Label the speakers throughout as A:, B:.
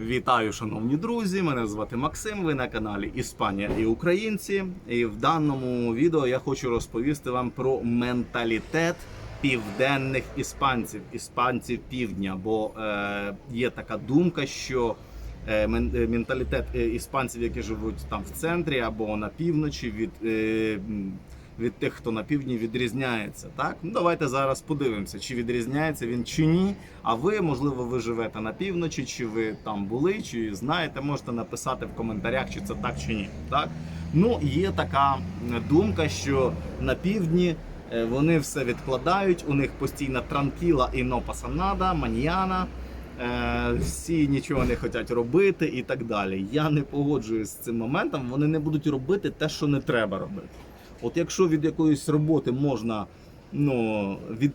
A: Вітаю, шановні друзі! Мене звати Максим. Ви на каналі Іспанія і Українці. І в даному відео я хочу розповісти вам про менталітет південних іспанців, іспанців півдня. Бо е, є така думка, що е, е, менталітет е, іспанців, які живуть там в центрі або на півночі, від, е, від тих, хто на півдні, відрізняється. Так, ну давайте зараз подивимося, чи відрізняється він чи ні. А ви, можливо, ви живете на півночі, чи ви там були, чи знаєте, можете написати в коментарях, чи це так чи ні. Так, ну є така думка, що на півдні. е, Вони все відкладають, у них постійна транкіла і но пасанада, маньяна. Е, всі нічого не хочуть робити і так далі. Я не погоджуюсь з цим моментом. Вони не будуть робити те, що не треба робити. От якщо від якоїсь роботи можна ну, від,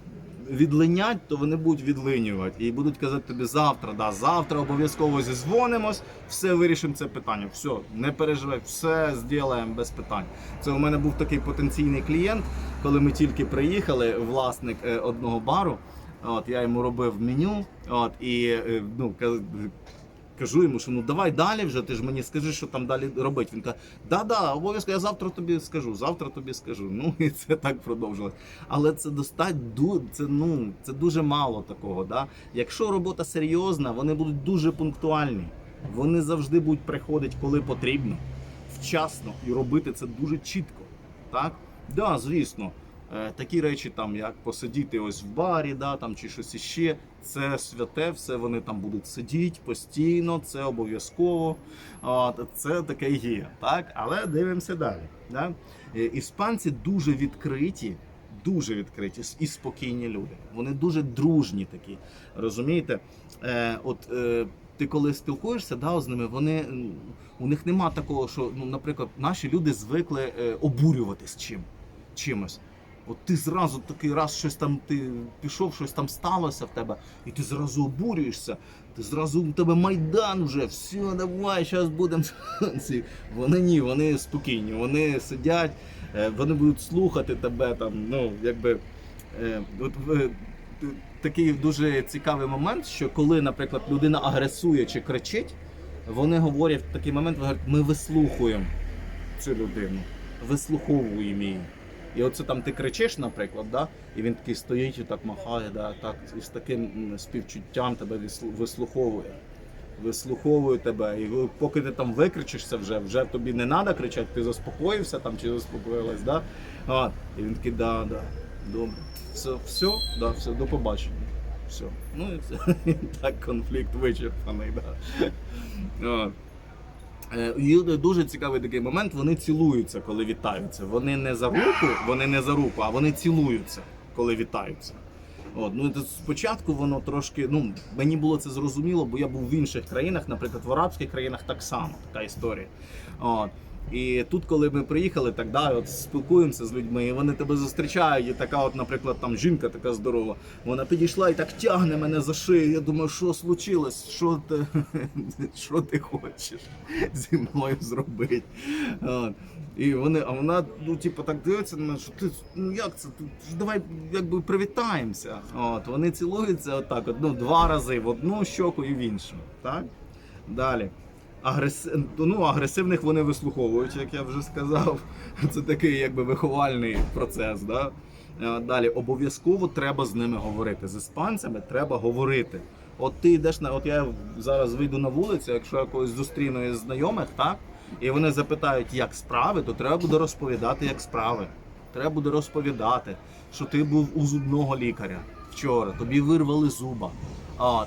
A: відлинять, то вони будуть відлинювати і будуть казати тобі завтра, да, завтра обов'язково зізвонимось, все вирішимо це питання. Все, не переживай, все зробимо без питань. Це у мене був такий потенційний клієнт, коли ми тільки приїхали, власник е, одного бару. От я йому робив меню, от і е, ну кажу йому, що ну давай далі вже. Ти ж мені скажи, що там далі робити. Він каже, да-да, обов'язково, я завтра тобі скажу, завтра тобі скажу. Ну і це так продовжилось. Але це достатньо це, ну, це дуже мало такого. Да? Якщо робота серйозна, вони будуть дуже пунктуальні. Вони завжди будуть приходити, коли потрібно, вчасно і робити це дуже чітко. Так? Да, звісно. Е, Такі речі, там як посидіти ось в барі, да, там чи щось іще, це святе, все вони там будуть сидіти постійно, це обов'язково. Це таке є. Так? Але дивимося далі. Да? Е, Іспанці дуже відкриті, дуже відкриті і спокійні люди. Вони дуже дружні такі. Розумієте? Е, от, е, ти коли спілкуєшся да, з ними, вони, у них нема такого, що, ну, наприклад, наші люди звикли е, обурюватись чим, чимось. От ти зразу такий раз щось там ти пішов, щось там сталося в тебе, і ти зразу обурюєшся. Ти зразу у тебе майдан вже, все, давай, зараз будемо. Вони ні, вони спокійні, вони сидять, е, вони будуть слухати тебе там. Ну, якби е, от такий дуже цікавий момент, що коли, наприклад, людина агресує чи кричить, вони говорять в такий момент, вони говорять, ми вислухуємо цю людину, вислуховуємо її. І оце там ти кричиш, наприклад, да? і він такий стоїть і так махає, да? так, і з таким співчуттям тебе вислуховує. Вислуховує тебе. І поки ти там викричишся вже, вже тобі не треба кричати, ти заспокоївся там чи заспокоїлась, да? А, і він такий, да, да, добре. Все, все, да, все, до побачення. Все. Ну і все. Так конфлікт вичерпаний, да. Е, І дуже цікавий такий момент. Вони цілуються, коли вітаються. Вони не за руку, вони не за руку, а вони цілуються, коли вітаються. От, ну спочатку воно трошки, ну мені було це зрозуміло, бо я був в інших країнах, наприклад, в арабських країнах так само така історія. От. І тут, коли ми приїхали, так да, от спілкуємося з людьми, і вони тебе зустрічають. І така, от, наприклад, там жінка така здорова. Вона підійшла і так тягне мене за шию. Я думаю, що случилось? Що ти, що ти хочеш зі мною зробити? І вони, а вона, ну, типу, так дивиться на мене, що ти ну як це? Ти, давай якби привітаємося. От, вони цілуються отак, от, ну, два рази в одну щоку і в іншу. Так? Далі. Агрес... Ну, агресивних вони вислуховують, як я вже сказав. Це такий якби виховальний процес. Да? Е, Далі обов'язково треба з ними говорити. З іспанцями треба говорити. От ти йдеш на от я зараз вийду на вулицю, якщо я когось зустріну із знайомих, так? І вони запитають, як справи, то треба буде розповідати, як справи. Треба буде розповідати, що ти був у зубного лікаря вчора, тобі вирвали зуба,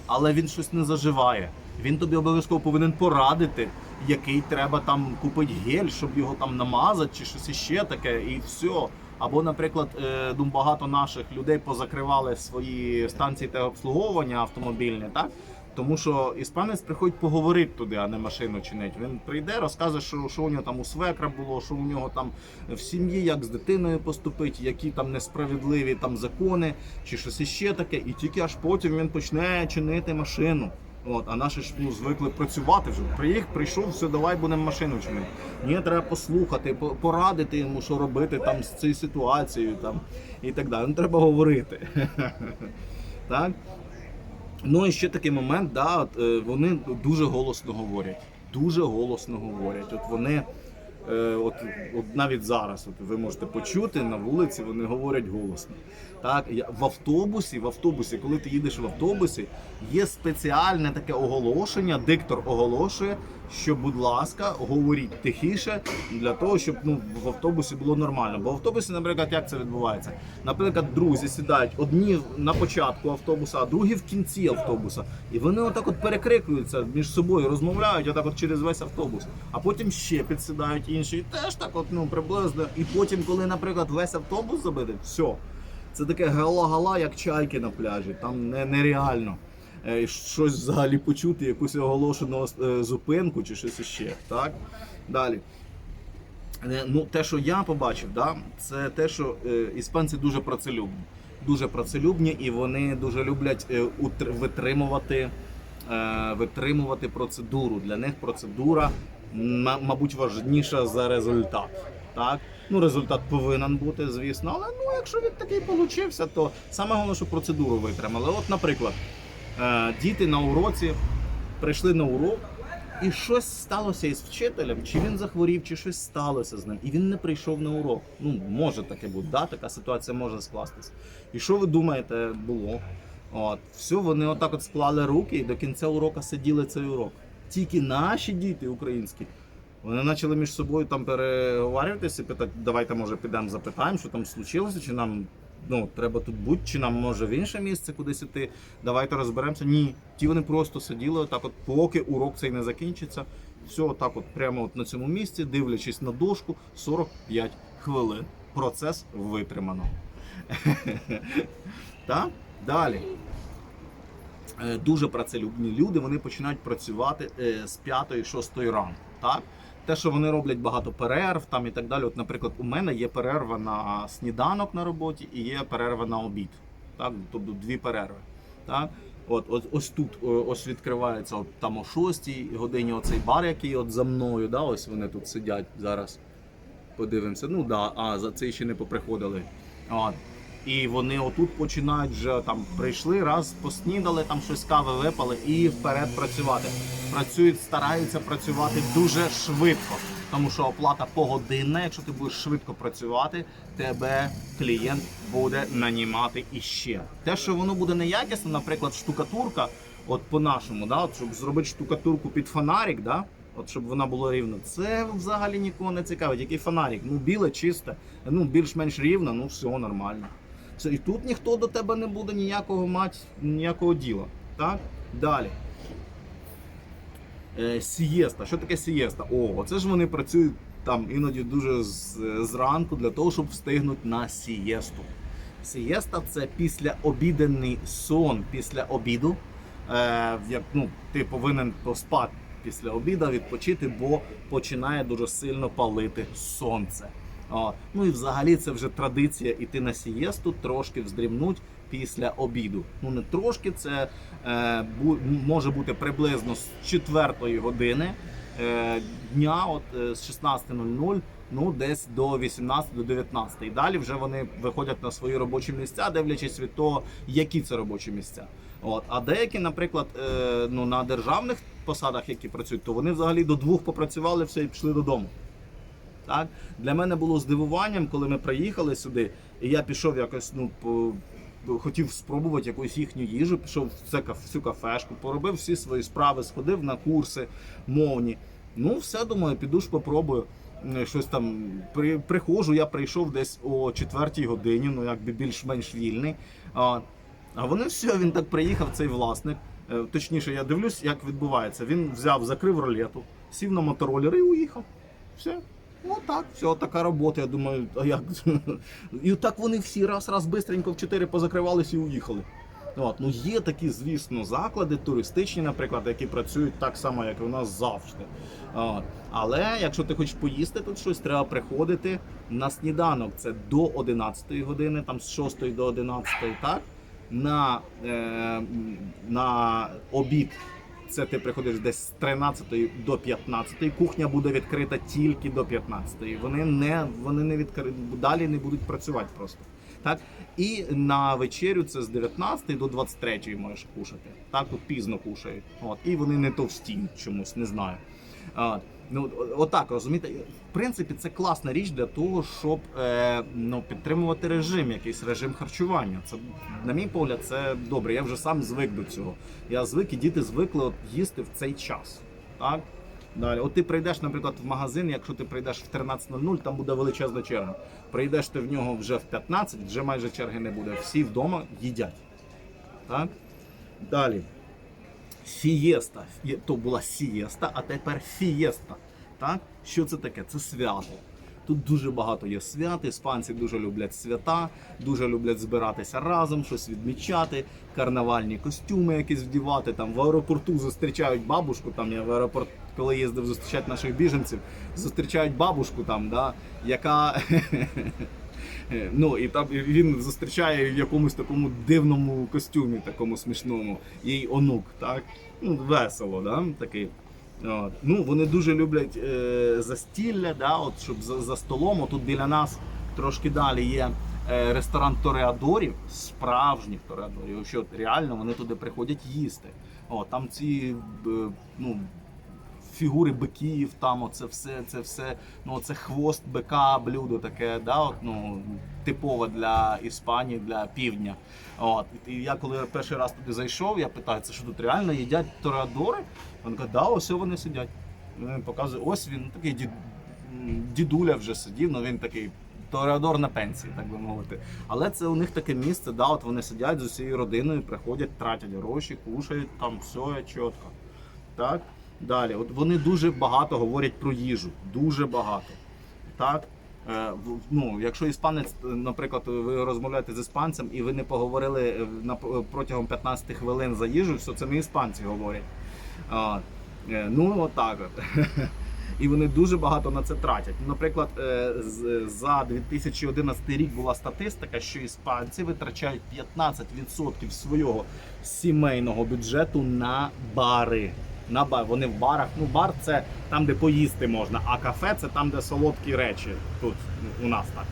A: але він щось не заживає. Він тобі обов'язково повинен порадити, який треба там купити гель, щоб його там намазати, чи щось іще таке, і все. Або, наприклад, е, ну, багато наших людей позакривали свої станції та обслуговування автомобільні, так? Тому що іспанець приходить поговорити туди, а не машину чинить. Він прийде, розказує, що, що у нього там у свекра було, що у нього там в сім'ї, як з дитиною поступить, які там несправедливі там закони, чи щось іще таке. І тільки аж потім він почне чинити машину. От, а наші ж ну, звикли працювати вже. Приїх, прийшов, все, давай будемо машину чинити. Ні, треба послухати, порадити йому, що робити там з цією ситуацією там, і так далі. Ну, треба говорити. так? Ну і ще такий момент, да, от, е, вони дуже голосно говорять. Дуже голосно говорять. От вони, е, от, от навіть зараз, от ви можете почути на вулиці, вони говорять голосно. Так, в автобусі, в автобусі, коли ти їдеш в автобусі, є спеціальне таке оголошення. Диктор оголошує, що, будь ласка, говоріть тихіше для того, щоб ну в автобусі було нормально. Бо в автобусі, наприклад, як це відбувається? Наприклад, друзі сідають одні на початку автобуса, а другі в кінці автобуса. І вони отак от перекрикуються між собою, розмовляють отак от через весь автобус. А потім ще підсідають інші, і теж так, от ну приблизно. І потім, коли, наприклад, весь автобус забитий, все. Це таке гала-гала, як чайки на пляжі. Там не, нереально. Е, Щось взагалі почути, якусь оголошену е, зупинку чи щось іще. Так? Далі. Е, Ну, те, що я побачив, да, це те, що іспанці дуже працелюбні. Дуже працелюбні і вони дуже люблять витримувати, витримувати процедуру. Для них процедура, ма- мабуть, важніша за результат. Так? Ну, результат повинен бути, звісно, але ну, якщо він такий получився, то саме головне, що процедуру витримали. От, наприклад, е, діти на уроці прийшли на урок, і щось сталося із вчителем, чи він захворів, чи щось сталося з ним, і він не прийшов на урок. Ну, може таке бути, да? така ситуація може скластися. І що ви думаєте, було? От, все, вони отак от склали руки і до кінця уроку сиділи цей урок. Тільки наші діти українські. Вони почали між собою там переговарюватися, питати, давайте, може, підемо запитаємо, що там случилося, чи нам ну, треба тут бути, чи нам може в інше місце кудись іти. Давайте розберемося. Ні, ті вони просто сиділи отак, от, поки урок цей не закінчиться. Все отак, от прямо от на цьому місці, дивлячись на дошку, 45 хвилин. Процес витримано. Так? Далі. Е, Дуже працелюбні люди, вони починають працювати е, з 5-6 ранку. Так? Те, що вони роблять багато перерв там і так далі. От, наприклад, у мене є перерва на сніданок на роботі і є перерва на обід. Так? Тобто дві перерви. Так? От, от, ось тут ось відкривається от, там о 6 годині оцей бар, який от за мною. Да? Ось вони тут сидять зараз. Подивимося. Ну да, а за це ще не поприходили. От. І вони отут починають вже там прийшли, раз поснідали, там щось кави випали і вперед працювати. Працюють, стараються працювати дуже швидко, тому що оплата погодинна. Якщо ти будеш швидко працювати, тебе клієнт буде нанімати іще. Те, що воно буде неякісно, наприклад, штукатурка, от по-нашому, да, от щоб зробити штукатурку під фонарик, да, От щоб вона була рівна, це взагалі нікого не цікавить. Який фонарик? Ну біле, чисте, ну більш-менш рівно, ну все нормально. І тут ніхто до тебе не буде ніякого мати, ніякого діла. Так? Далі. Е, сієста. Що таке сієста? О, оце ж вони працюють там іноді дуже з, зранку для того, щоб встигнути на сієсту. Сієста це післяобіденний сон після обіду. Е, як, ну, ти повинен поспати після обіду, відпочити, бо починає дуже сильно палити сонце. Ну і взагалі це вже традиція іти на сієсту, трошки вздрімнуть після обіду. Ну не трошки, це е, може бути приблизно з 4 години е, дня, от е, з 16.00, ну десь до 18 до 19. І далі вже вони виходять на свої робочі місця, дивлячись від того, які це робочі місця. От, а деякі, наприклад, е, ну на державних посадах, які працюють, то вони взагалі до двох попрацювали все і пішли додому. Так? Для мене було здивуванням, коли ми приїхали сюди, і я пішов якось, ну, по, хотів спробувати якусь їхню їжу, пішов в цю кафешку, поробив всі свої справи, сходив на курси мовні. Ну, все, думаю, піду ж попробую. Щось там при, приходжу, я прийшов десь о 4 годині, ну якби більш-менш вільний. А, а вони все, він так приїхав, цей власник. Е, Точніше, я дивлюсь, як відбувається. Він взяв, закрив ролету, сів на мотороллер і уїхав. Все. Ну так, все, така робота. Я думаю, а як? І так вони всі раз-раз бистренько в чотири позакривались і уїхали. От, ну є такі, звісно, заклади туристичні, наприклад, які працюють так само, як і у нас завжди. От. Але якщо ти хочеш поїсти тут щось, треба приходити на сніданок. Це до 11 години, там з 6 до 11, так? На, е, на обід це ти приходиш десь з 13 до 15. Кухня буде відкрита тільки до 15. Вони не, вони не відкри... далі не будуть працювати просто. Так? І на вечерю це з 19 до 23 можеш кушати. Так, тут пізно кушають. От. І вони не товсті чомусь, не знаю. Ну, отак, розумієте, в принципі, це класна річ для того, щоб е, ну, підтримувати режим, якийсь режим харчування. Це, на мій погляд, це добре. Я вже сам звик до цього. Я звик і діти звикли от, їсти в цей час. Так? Далі, от ти прийдеш, наприклад, в магазин, якщо ти прийдеш в 13.00, там буде величезна черга. Прийдеш ти в нього вже в 15, вже майже черги не буде. Всі вдома їдять. Так? Далі. Фієста. То була сієста, а тепер фієста. Так? Що це таке? Це свято. Тут дуже багато є свят. Іспанці дуже люблять свята, дуже люблять збиратися разом, щось відмічати, карнавальні костюми якісь вдівати. Там в аеропорту зустрічають бабушку. Там я в аеропорт, коли їздив зустрічати наших біженців, зустрічають бабушку там, да, яка. Ну і там він зустрічає в якомусь такому дивному костюмі, такому смішному, їй онук, так? Ну, весело, да? такий. От. Ну, вони дуже люблять е, застілля, да? От, щоб за, за столом, отут біля нас трошки далі є е, ресторан Тореадорів, справжніх Тореадорів. Що реально вони туди приходять їсти. О, там ці е, ну, фігури биків, там оце все, це все, ну це хвост бика, блюдо таке, да, от, ну, типове для Іспанії, для півдня. От. І я коли перший раз туди зайшов, я питаю, це що тут реально їдять тореадори? Він каже, да, ось вони сидять. Він показує, ось він такий дід, дідуля вже сидів, ну він такий. Тореадор на пенсії, так би мовити. Але це у них таке місце, да, от вони сидять з усією родиною, приходять, тратять гроші, кушають, там все чітко. Так? Далі, от вони дуже багато говорять про їжу, дуже багато. Так? Е, ну, якщо іспанець, е, наприклад, ви розмовляєте з іспанцем і ви не поговорили е, на, протягом 15 хвилин за їжу, все це не іспанці говорять. Е, ну, отак от. І вони дуже багато на це тратять. Наприклад, е, за 2011 рік була статистика, що іспанці витрачають 15% свого сімейного бюджету на бари. На. Вони в барах. Ну, бар це там, де поїсти можна, а кафе це там, де солодкі речі. Тут у нас так.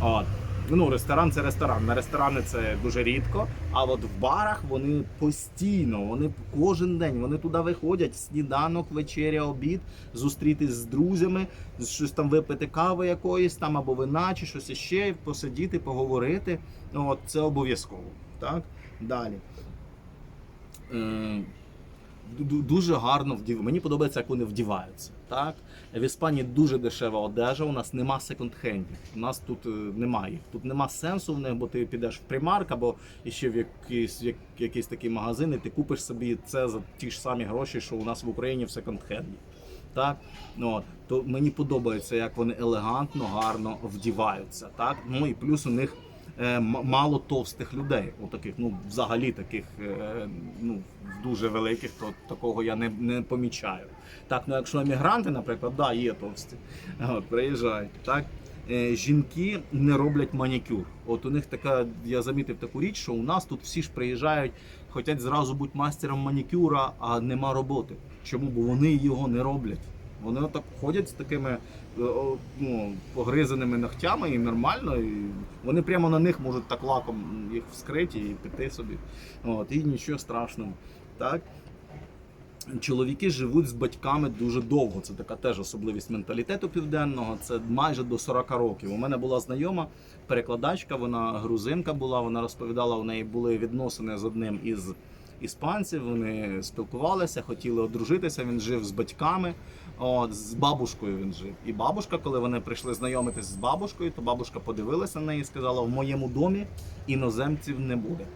A: От. Ну, ресторан це ресторан. На ресторани це дуже рідко. А от в барах вони постійно, вони кожен день вони туди виходять, сніданок, вечеря, обід, зустрітись з друзями, щось там випити кави якоїсь там або вина, чи щось іще, посидіти, поговорити. От це обов'язково. Так? Далі. Е, дуже гарно вдів. Мені подобається, як вони вдіваються. Так? В Іспанії дуже дешева одежа, у нас нема секонд-хендів. У нас тут е, немає. Тут нема сенсу в них, бо ти підеш в примарк або ще в якийсь, як, якийсь такий магазин, і ти купиш собі це за ті ж самі гроші, що у нас в Україні в секонд-хенді. Так? Ну. То мені подобається, як вони елегантно, гарно вдіваються. Так? Ну і плюс у них мало товстих людей. У таких, ну, взагалі таких е, ну, дуже великих, то такого я не, не помічаю. Так, ну якщо емігранти, наприклад, да, є товсті. От, приїжджають. Так? Е, жінки не роблять манікюр. От у них така, я замітив таку річ, що у нас тут всі ж приїжджають, хочуть зразу бути мастером манікюра, а нема роботи. Чому? Бо вони його не роблять. Вони отак ходять з такими е, ну, погризаними ногтями і нормально. І вони прямо на них можуть так лаком їх вскрити і піти собі. От, і нічого страшного. Так? Чоловіки живуть з батьками дуже довго. Це така теж особливість менталітету південного. Це майже до 40 років. У мене була знайома перекладачка, вона грузинка була. Вона розповідала, у неї були відносини з одним із іспанців. Вони спілкувалися, хотіли одружитися. Він жив з батьками. От, з бабушкою він жив. І бабушка, коли вони прийшли знайомитись з бабушкою, то бабушка подивилася на неї і сказала: в моєму домі іноземців не буде.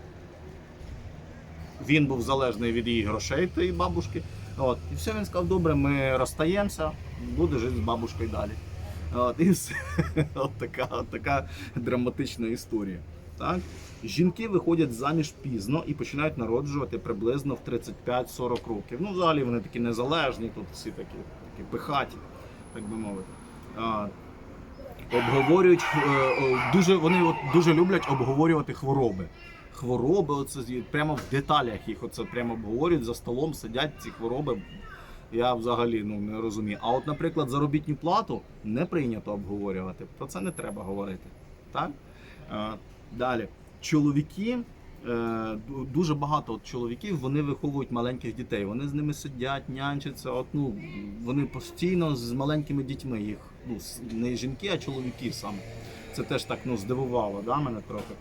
A: Він був залежний від її грошей, тієї бабушки. От. І все, він сказав, добре, ми розстаємося, буду жити з бабушкою далі. От, і все. От така, от така драматична історія. Так? Жінки виходять заміж пізно і починають народжувати приблизно в 35-40 років. Ну, взагалі вони такі незалежні, тут всі такі, такі пихаті, так би мовити. А, обговорюють е, е, дуже, вони от дуже люблять обговорювати хвороби. Хвороби, оце прямо в деталях їх оце прямо обговорюють за столом, сидять ці хвороби. Я взагалі ну не розумію. А от, наприклад, заробітну плату не прийнято обговорювати. Про це не треба говорити. Так? Далі. Чоловіки. е, Дуже багато от чоловіків вони виховують маленьких дітей. Вони з ними сидять, нянчаться. От, ну, вони постійно з маленькими дітьми їх. Ну, не жінки, а чоловіки саме. Це теж так ну, здивувало да, мене трохи.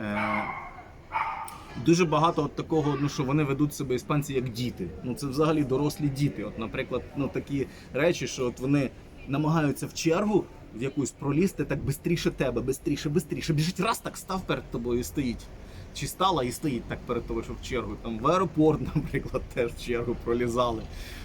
A: Е, Дуже багато от такого, ну що вони ведуть себе іспанці як діти. Ну це взагалі дорослі діти. От, наприклад, ну такі речі, що от вони намагаються в чергу в якусь пролізти так бистріше тебе, бистріше, бистріше. Біжить раз, так став перед тобою і стоїть. Чи стала і стоїть так перед тобою, що в чергу. Там в аеропорт, наприклад, теж в чергу пролізали.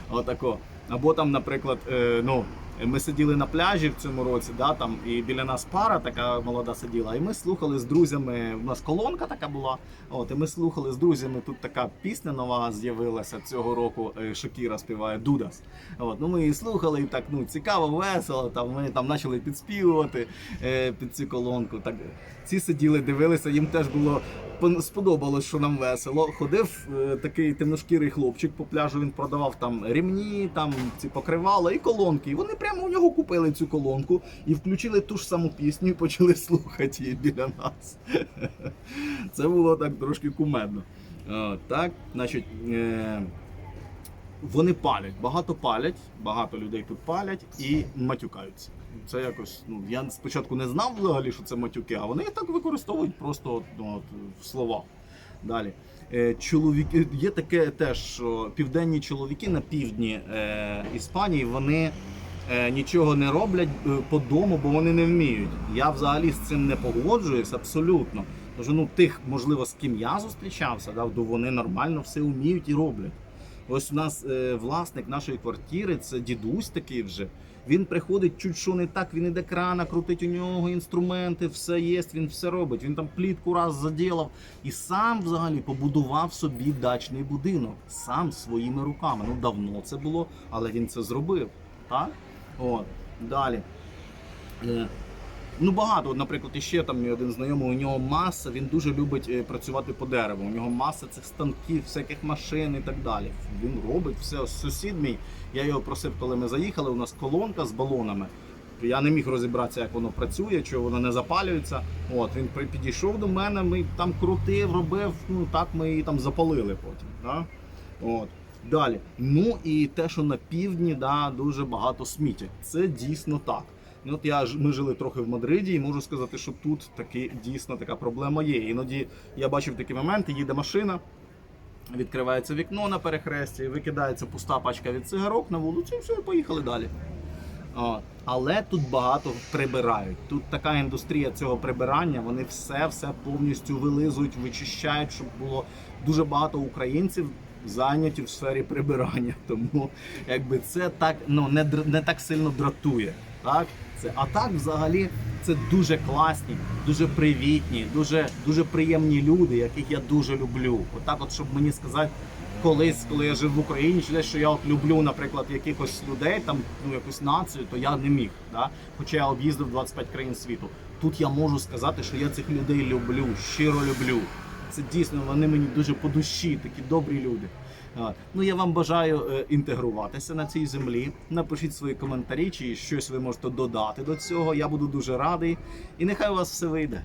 A: Отако. Або там, наприклад, е, ну. Ми сиділи на пляжі в цьому році, да, там, і біля нас пара така молода сиділа, і ми слухали з друзями. У нас колонка така була. От, і ми слухали з друзями. Тут така пісня нова з'явилася цього року. е, Шокіра співає Дудас. От, ну ми її слухали, і так ну цікаво, весело. Там ми там почали підспівувати е, під цю колонку. Так ці сиділи, дивилися, їм теж було сподобалось, що нам весело. Ходив е, такий темношкірий хлопчик по пляжу. Він продавав там рівні, там ці покривала і колонки. І вони прямо у нього купили цю колонку і включили ту ж саму пісню і почали слухати її біля нас. Це було так трошки кумедно. Так, значить. Е- вони палять, багато палять, багато людей тут палять і матюкаються. Це якось, ну я спочатку не знав взагалі, що це матюки, а вони так використовують просто ну, от, в слова. Далі. Е, чоловіки, є таке теж, що південні чоловіки на півдні е, Іспанії вони нічого не роблять е, по дому, бо вони не вміють. Я взагалі з цим не погоджуюсь абсолютно. Тож ну тих, можливо, з ким я зустрічався, да, вони нормально все вміють і роблять. Ось у нас е, власник нашої квартири, це дідусь такий вже. Він приходить чуть що не так, він іде крана, крутить у нього інструменти, все є, він все робить. Він там плітку раз заділав і сам взагалі побудував собі дачний будинок сам своїми руками. Ну давно це було, але він це зробив. Так? От. Далі. Е, Ну, багато, наприклад, іще там мій один знайомий, у нього маса, він дуже любить е, працювати по дереву. У нього маса цих станків, всяких машин і так далі. Він робить все. Сусід мій, я його просив, коли ми заїхали. У нас колонка з балонами. Я не міг розібратися, як воно працює, чи воно не запалюється. От він підійшов до мене, ми там крутив, робив. Ну так ми її там запалили потім. Да? От. Далі. Ну і те, що на півдні да, дуже багато сміття. Це дійсно так. Ну, От я ми жили трохи в Мадриді, і можу сказати, що тут таки дійсно така проблема є. Іноді я бачив такі моменти, їде машина, відкривається вікно на перехресті, викидається пуста пачка від цигарок на вулицю, і все, поїхали далі. Але тут багато прибирають. Тут така індустрія цього прибирання, вони все все повністю вилизують, вичищають, щоб було дуже багато українців зайняті в сфері прибирання. Тому якби це так ну не не так сильно дратує. Так, це а так, взагалі, це дуже класні, дуже привітні, дуже дуже приємні люди, яких я дуже люблю. Отак, от щоб мені сказати, колись, коли я жив в Україні, чи десь, що я от люблю, наприклад, якихось людей, там ну якусь націю, то я не міг. Да? Хоча я об'їздив 25 країн світу. Тут я можу сказати, що я цих людей люблю, щиро люблю. Це дійсно вони мені дуже по душі, такі добрі люди. Ну я вам бажаю е, інтегруватися на цій землі. Напишіть свої коментарі, чи щось ви можете додати до цього. Я буду дуже радий. І нехай у вас все вийде.